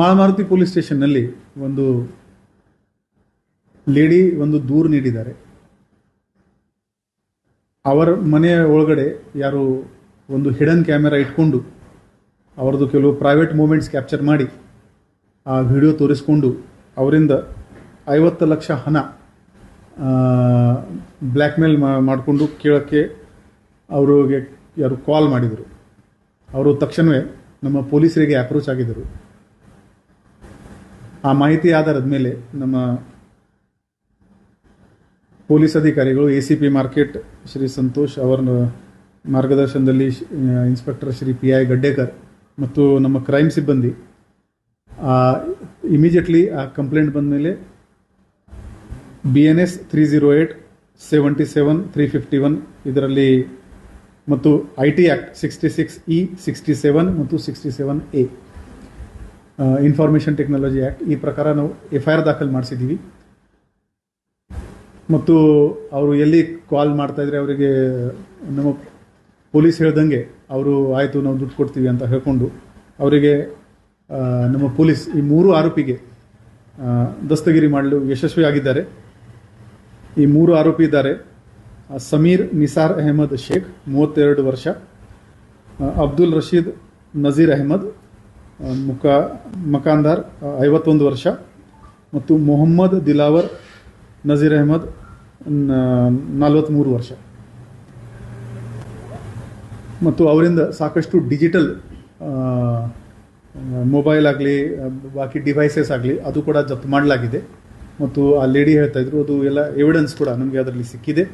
Malamaruthi police ಸ್ಟೇಷನ್ನಲ್ಲಿ ಒಂದು lady ಒಂದು ದೂರು ನೀಡಿದ್ದಾರೆ. ಅವರ ಮನೆಯ ಒಳಗಡೆ ಯಾರು ಒಂದು ಹಿಡನ್ ಕ್ಯಾಮೆರಾ ಇಟ್ಕೊಂಡು ಅವರದು ಕೆಲವು ಪ್ರೈವೇಟ್ ಮೂಮೆಂಟ್ಸ್ ಕ್ಯಾಪ್ಚರ್ ಮಾಡಿ ಆ ವಿಡಿಯೋ ತೋರಿಸ್ಕೊಂಡು ಅವರಿಂದ ಐವತ್ತು ಲಕ್ಷ ಹಣ ಬ್ಲ್ಯಾಕ್ ಮೇಲ್ ಮಾಡಿಕೊಂಡು ಕೇಳೋಕ್ಕೆ ಅವರಿಗೆ ಯಾರು ಕಾಲ್ ಮಾಡಿದರು. ಅವರು ತಕ್ಷಣವೇ ನಮ್ಮ ಪೊಲೀಸರಿಗೆ ಅಪ್ರೋಚ್ ಆಗಿದ್ದರು. ಆ ಮಾಹಿತಿ ಆಧಾರದ ಮೇಲೆ ನಮ್ಮ ಪೊಲೀಸ್ ಅಧಿಕಾರಿಗಳು A C P market Shri Santosh ಅವರ ಮಾರ್ಗದರ್ಶನದಲ್ಲಿ inspector Shri P I Gaddekar ಮತ್ತು ನಮ್ಮ ಕ್ರೈಮ್ ಸಿಬ್ಬಂದಿ ಇಮಿಡಿಯೇಟ್ಲಿ ಆ ಕಂಪ್ಲೇಂಟ್ ಬಂದ ಮೇಲೆ B N S three zero eight seventy seven three fifty one ಇದರಲ್ಲಿ ಮತ್ತು I T act sixty six E sixty seven ಮತ್ತು sixty seven A information technology act ಈ ಪ್ರಕಾರ ನಾವು ಎಫ್ ಐ ಆರ್ ದಾಖಲು ಮಾಡಿಸಿದ್ದೀವಿ. ಮತ್ತು ಅವರು ಎಲ್ಲಿ ಕಾಲ್ ಮಾಡ್ತಾಯಿದ್ರೆ ಅವರಿಗೆ ನಮ್ಮ ಪೊಲೀಸ್ ಹೇಳ್ದಂಗೆ ಅವರು ಆಯಿತು ನಾವು ದುಡ್ಡು ಕೊಡ್ತೀವಿ ಅಂತ ಹೇಳ್ಕೊಂಡು ಅವರಿಗೆ ನಮ್ಮ ಪೊಲೀಸ್ ಈ ಮೂರು ಆರೋಪಿಗೆ ದಸ್ತಗಿರಿ ಮಾಡಲು ಯಶಸ್ವಿ ಆಗಿದ್ದಾರೆ. ಈ ಮೂರು ಆರೋಪಿ ಇದ್ದಾರೆ. ಸಮೀರ್ ನಿಸಾರ್ ಅಹಮದ್ ಶೇಖ್, ಮೂವತ್ತೆರಡು ವರ್ಷ ಅಬ್ದುಲ್ ರಶೀದ್ ನಜೀರ್ ಅಹಮದ್ ಮುಖ, ಮಕಾಂದಾರ್ ಐವತ್ತೊಂದು ವರ್ಷ. ಮತ್ತು ಮೊಹಮ್ಮದ್ ದಿಲಾವರ್, ನಜೀರ್ ಅಹಮದ್ ನಲವತ್ತ್ಮೂರು ವರ್ಷ. ಮತ್ತು ಅವರಿಂದ ಸಾಕಷ್ಟು ಡಿಜಿಟಲ್ ಮೊಬೈಲ್ ಆಗಲಿ, ಬಾಕಿ ಡಿವೈಸಸ್ ಆಗಲಿ, ಅದು ಕೂಡ ಜಪ್ತು ಮಾಡಲಾಗಿದೆ. ಮತ್ತು ಆ ಲೇಡಿ ಹೇಳ್ತಾ ಇದ್ರು, ಅದು ಎಲ್ಲ ಎವಿಡೆನ್ಸ್ ಕೂಡ ನಮಗೆ ಅದರಲ್ಲಿ ಸಿಕ್ಕಿದೆ.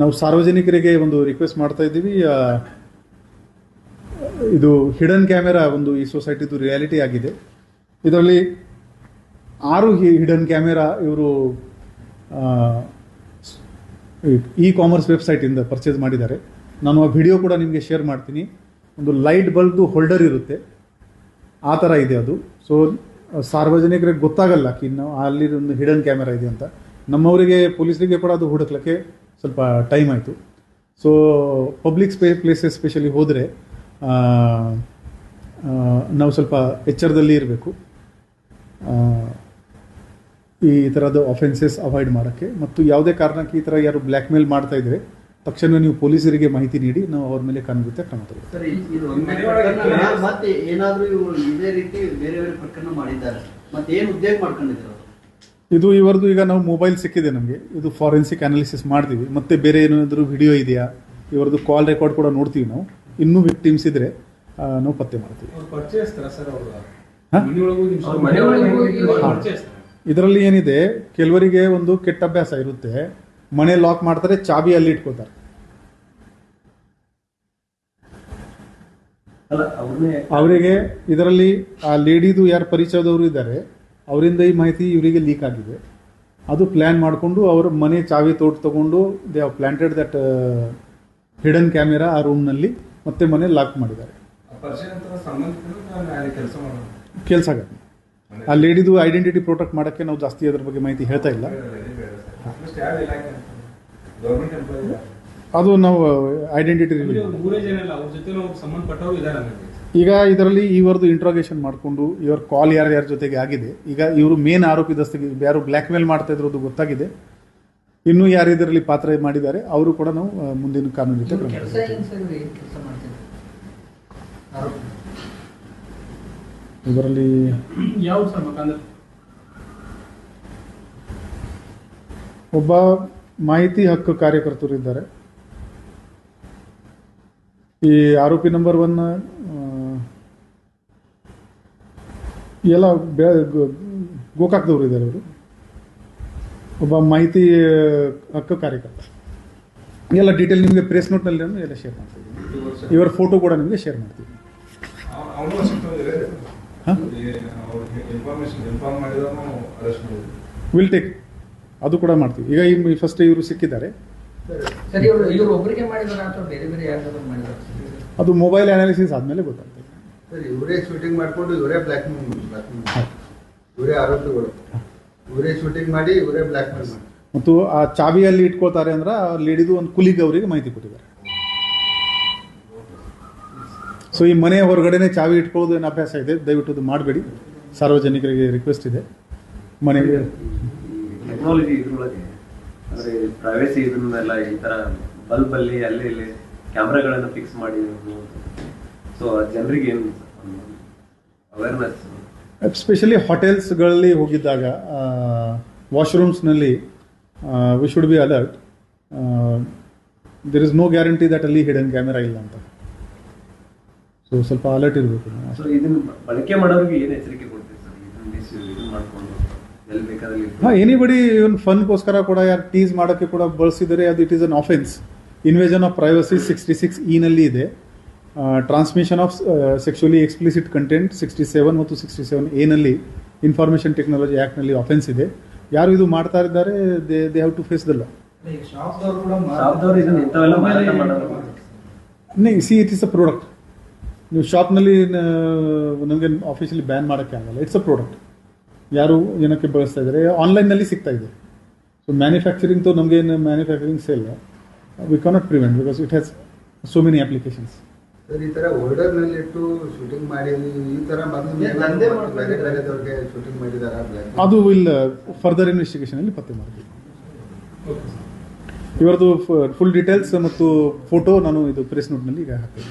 ನಾವು ಸಾರ್ವಜನಿಕರಿಗೆ ಒಂದು ರಿಕ್ವೆಸ್ಟ್ ಮಾಡ್ತಾ ಇದ್ದೀವಿ ಇದು ಹಿಡನ್ ಕ್ಯಾಮೆರಾ ಒಂದು ಈ ಸೊಸೈಟಿದು ರಿಯಾಲಿಟಿ ಆಗಿದೆ. ಇದರಲ್ಲಿ ಆರು ಹಿಡನ್ ಕ್ಯಾಮೆರಾ ಇವರು ಇ ಕಾಮರ್ಸ್ ವೆಬ್ಸೈಟಿಂದ ಪರ್ಚೇಸ್ ಮಾಡಿದ್ದಾರೆ. ನಾನು ಆ ವಿಡಿಯೋ ಕೂಡ ನಿಮಗೆ ಶೇರ್ ಮಾಡ್ತೀನಿ. ಒಂದು ಲೈಟ್ ಬಲ್ಬ್ದು ಹೋಲ್ಡರ್ ಇರುತ್ತೆ. ಆ ಥರ ಇದೆ ಅದು. ಸೊ ಸಾರ್ವಜನಿಕರಿಗೆ ಗೊತ್ತಾಗಲ್ಲ ಕಿ ಅಲ್ಲಿ ಒಂದು ಹಿಡನ್ ಕ್ಯಾಮೆರಾ ಇದೆ ಅಂತ. ನಮ್ಮವರಿಗೆ, ಪೊಲೀಸರಿಗೆ ಕೂಡ ಅದು ಹುಡುಕ್ಲಿಕ್ಕೆ ಸ್ವಲ್ಪ ಟೈಮ್ ಆಯಿತು. ಸೊ ಪಬ್ಲಿಕ್ ಸ್ಪೇ ಪ್ಲೇಸಸ್ ಸ್ಪೆಷಲಿ ಹೋದರೆ ನಾವು ಸ್ವಲ್ಪ ಎಚ್ಚರದಲ್ಲಿ ಇರಬೇಕು. ಈ ಥರದ ಅಫೆನ್ಸಸ್ ಅವಾಯ್ಡ್ ಮಾಡೋಕ್ಕೆ. ಮತ್ತು ಯಾವುದೇ ಕಾರಣಕ್ಕೆ ಈ ಥರ ಯಾರು ಬ್ಲ್ಯಾಕ್ ಮೇಲ್ ಮಾಡ್ತಾ ಇದ್ರೆ ತಕ್ಷಣ ನೀವು ಪೊಲೀಸರಿಗೆ ಮಾಹಿತಿ ನೀಡಿ ನಾವು ಅವ್ರ ಮೇಲೆ ಕಾನೂನಿತ ಕ್ರಮ ಇದು ಇವರದು ಈಗ ನಾವು ಮೊಬೈಲ್ ಸಿಕ್ಕಿದೆ ನಮಗೆ. ಇದು ಫಾರೆನ್ಸಿಕ್ ಅನಾಲಿಸಿಸ್ ಮಾಡ್ತೀವಿ. ಮತ್ತೆ ಬೇರೆ ಏನಾದರೂ ವಿಡಿಯೋ ಇದೆಯಾ? ಇವರದು ಕಾಲ್ ರೆಕಾರ್ಡ್ ಕೂಡ ನೋಡ್ತೀವಿ ನಾವು. ಇನ್ನೂ ವಿಕ್ಟಿಮ್ಸ್ ಇದ್ರೆ ನಾವು ಪತ್ತೆ ಮಾಡ್ತೀವಿ. ಇದರಲ್ಲಿ ಏನಿದೆ ಕೆಲವರಿಗೆ ಒಂದು ಕೆಟ್ಟ ಅಭ್ಯಾಸ ಇರುತ್ತೆ. ಮನೆ ಲಾಕ್ ಮಾಡ್ತಾರೆ ಚಾಬಿ ಅಲ್ಲಿ ಇಟ್ಕೋತಾರೆ. ಅಲ್ಲ ಅವರಿಗೆ ಇದರಲ್ಲಿ ಆ ಲೇಡಿದು ಯಾರು ಪರಿಚಯದವರು ಇದ್ದಾರೆ ಅವರಿಂದ ಈ ಮಾಹಿತಿ ಇವರಿಗೆ ಲೀಕ್ ಆಗಿದೆ. ಅದು ಪ್ಲ್ಯಾನ್ ಮಾಡಿಕೊಂಡು ಅವ್ರ ಮನೆ ಚಾವಿ ತೋಟ ತಗೊಂಡು they have planted that hidden camera ಆ ರೂಮ್ನಲ್ಲಿ ಮತ್ತೆ ಮನೆ ಲಾಕ್ ಮಾಡಿದ್ದಾರೆ. ಕೆಲಸ ಮಾಡೋದು? ಕೆಲಸ ಆಗತ್ತೆ. ಆ ಲೇಡಿದು ಐಡೆಂಟಿಟಿ ಪ್ರೊಟೆಕ್ಟ್ ಮಾಡೋಕ್ಕೆ ನಾವು ಜಾಸ್ತಿ ಅದ್ರ ಬಗ್ಗೆ ಮಾಹಿತಿ ಹೇಳ್ತಾ ಇಲ್ಲ. ಅದು ನಾವು ಐಡೆಂಟಿಟಿ ಈಗ ಇದರಲ್ಲಿ ಇವರದು ಇಂಟ್ರೋಗೇಷನ್ ಮಾಡಿಕೊಂಡು ಇವರ ಕಾಲ್ ಯಾರ್ಯಾರ ಯಾರ ಜೊತೆಗೆ ಆಗಿದೆ ಈಗ ಇವರು ಮೇನ್ ಆರೋಪಿ ದಸ್ತಿಗೆ ಯಾರು ಬ್ಲ್ಯಾಕ್ ಮೇಲ್ ಮಾಡ್ತಾ ಇದ್ರದ್ದು ಗೊತ್ತಾಗಿದೆ. ಇನ್ನೂ ಯಾರು ಇದರಲ್ಲಿ ಪಾತ್ರ ಮಾಡಿದ್ದಾರೆ ಅವರು ಕೂಡ ನಾವು ಮುಂದಿನ ಕಾನೂನು ಆರೋಪ. ಇದರಲ್ಲಿ ಒಬ್ಬ ಮಾಹಿತಿ ಹಕ್ಕು ಕಾರ್ಯಕರ್ತರು ಇದ್ದಾರೆ. ಈ ಆರೋಪಿ ನಂಬರ್ ಒನ್ ಎಲ್ಲ ಗೋಕಾಕ್ದವರು ಇದ್ದಾರೆ ಅವರು. ಒಬ್ಬ ಮಾಹಿತಿ ಹಕ್ಕು ಕಾರ್ಯಕರ್ತ. ಎಲ್ಲ ಡೀಟೇಲ್ ನಿಮಗೆ ಪ್ರೆಸ್ ನೋಟ್ನಲ್ಲಿ ಎಲ್ಲ ಶೇರ್ ಮಾಡ್ತೀವಿ. ಇವರ ಫೋಟೋ ಕೂಡ ನಿಮಗೆ ಶೇರ್ ಮಾಡ್ತೀವಿ. ವಿಲ್ ಟೇಕ್ ಅದು ಕೂಡ ಮಾಡ್ತೀವಿ. ಈಗ ಈ ಫಸ್ಟ್ ಇವರು ಸಿಕ್ಕಿದ್ದಾರೆ. ಸರ್ ಇವ್ರು ಇವ್ರು ಒಬ್ಬರಿಗೆ ಮಾಡಿದಾರ ಅಥವಾ ಬೇರೆ ಬೇರೆ ಯಾರಿಗಾದ್ರು ಮಾಡಿದಾರ? ಅದು ಮೊಬೈಲ್ ಅನಾಲಿಸಿಸ್ ಆದಮೇಲೆ ಗೊತ್ತಾಗ್ತದೆ. ಸರ್ ಇವರೇ ಶೂಟಿಂಗ್ ಮಾಡಿಕೊಂಡು ಇವರೇ ಬ್ಲ್ಯಾಕ್. ಇವರೇ ಆರೋಪಿಗಳು. ಇವರೇ ಶೂಟಿಂಗ್ ಮಾಡಿ ಇವರೇ ಬ್ಲ್ಯಾಕ್ ಮೇಲ್ ಮಾಡಿ. ಮತ್ತು ಆ ಚಾವಿಯಲ್ಲಿ ಇಟ್ಕೊಳ್ತಾರೆ ಅಂದ್ರೆ ಆ ಲೇಡಿದು ಒಂದು ಕುಲಿಗೆ ಅವರಿಗೆ ಮಾಹಿತಿ ಕೊಟ್ಟಿದ್ದಾರೆ. ಸೊ ಈ ಮನೆ ಹೊರಗಡೆನೆ ಚಾವಿ ಇಟ್ಕೊಳ್ಳೋದು ಏನು ಅಭ್ಯಾಸ ಇದೆ? ದಯವಿಟ್ಟು ಅದು ಮಾಡಬೇಡಿ. ಸಾರ್ವಜನಿಕರಿಗೆ ರಿಕ್ವೆಸ್ಟ್ ಇದೆ. ಮನೆಗೆ ಟೆಕ್ನಾಲಜಿ ಇದ್ರೊಳಗೆ ಅಂದ್ರೆ ಪ್ರೈವೇಸಿ ಇದನ್ನೆಲ್ಲ ಈ ಥರ ಬಲ್ಬ್ ಅಲ್ಲಿ ಅಲ್ಲಿ ಇಲ್ಲಿ ಕ್ಯಾಮ್ರಾಗಳನ್ನ ಫಿಕ್ಸ್ ಮಾಡಿ ಸೊ ಜನರಿಗೆ ಏನು ಅವೇರ್ನೆಸ್ ಎಸ್ಪೆಷಲಿ ಹೋಟೆಲ್ಸ್ಗಳಲ್ಲಿ ಹೋಗಿದ್ದಾಗ ವಾಶ್ರೂಮ್ಸ್ನಲ್ಲಿ we should be alert there is no guarantee that ಅಲ್ಲಿ ಹಿಡನ್ ಕ್ಯಾಮೆರಾ ಇಲ್ಲ ಅಂತ. ಸೊ ಸ್ವಲ್ಪ ಅಲರ್ಟ್ ಇರಬೇಕು. ಬಳಕೆ ಮಾಡೋರಿಗೆ ಏನು ಎಚ್ಚರಿಕೆ ಹಾಂ ಎನಿಬಡಿ ಇವನ್ ಫನ್ಗೋಸ್ಕರ ಕೂಡ ಯಾರು ಟೀಸ್ ಮಾಡೋಕ್ಕೆ ಕೂಡ ಬಳಸಿದರೆ ಅದು it is an offence invasion of privacy sixty six ಇನಲ್ಲಿ ಇದೆ. Transmission of sexually explicit content sixty seven ಮತ್ತು ಸಿಕ್ಸ್ಟಿ ಸೆವೆನ್ ಎನಲ್ಲಿ ಇನ್ಫಾರ್ಮೇಷನ್ ಟೆಕ್ನಾಲಜಿ ಆ್ಯಕ್ಟ್ನಲ್ಲಿ ಅಫೆನ್ಸ್ ಇದೆ. ಯಾರು ಇದು ಮಾಡ್ತಾ ಇದ್ದಾರೆ? They they have to face the law see it is a product ನೀವು ಶಾಪ್ನಲ್ಲಿ ನಮಗೆ ಆಫೀಸಲ್ಲಿ ಬ್ಯಾನ್ ಮಾಡೋಕ್ಕೆ ಆಗಲ್ಲ. ಇಟ್ಸ್ ಅ ಪ್ರಾಡಕ್ಟ್ ಯಾರು ಏನಕ್ಕೆ ಬಳಸ್ತಾ ಇದ್ದಾರೆ? ಆನ್ಲೈನ್ನಲ್ಲಿ ಸಿಗ್ತಾ ಇದೆ. ಸೊ ಮ್ಯಾನುಫ್ಯಾಕ್ಚರಿಂಗ್ ತೋ ನಮಗೆ manufacturing sale we cannot prevent because it has so many applications sir ಈ ತರ ಹೋಲ್ಡರ್ನಲ್ಲಿ ಇಟ್ಟು ಶೂಟಿಂಗ್ ಮಾಡಿ ಈ ತರ ಶೂಟಿಂಗ್ ಮಾಡಿದಾರ? ಅದು ವಿಲ್ ಫರ್ದರ್ ಇನ್ವೆಸ್ಟಿಗೇಷನಲ್ಲಿ ಪತ್ತೆ ಮಾಡ್ತೀವಿ. ಇವರದು ಫುಲ್ ಡೀಟೇಲ್ಸ್ ಮತ್ತು ಫೋಟೋ ನಾನು ಇದು ಪ್ರೆಸ್ ನೋಟ್ನಲ್ಲಿ ಈಗ ಹಾಕ್ತೀನಿ.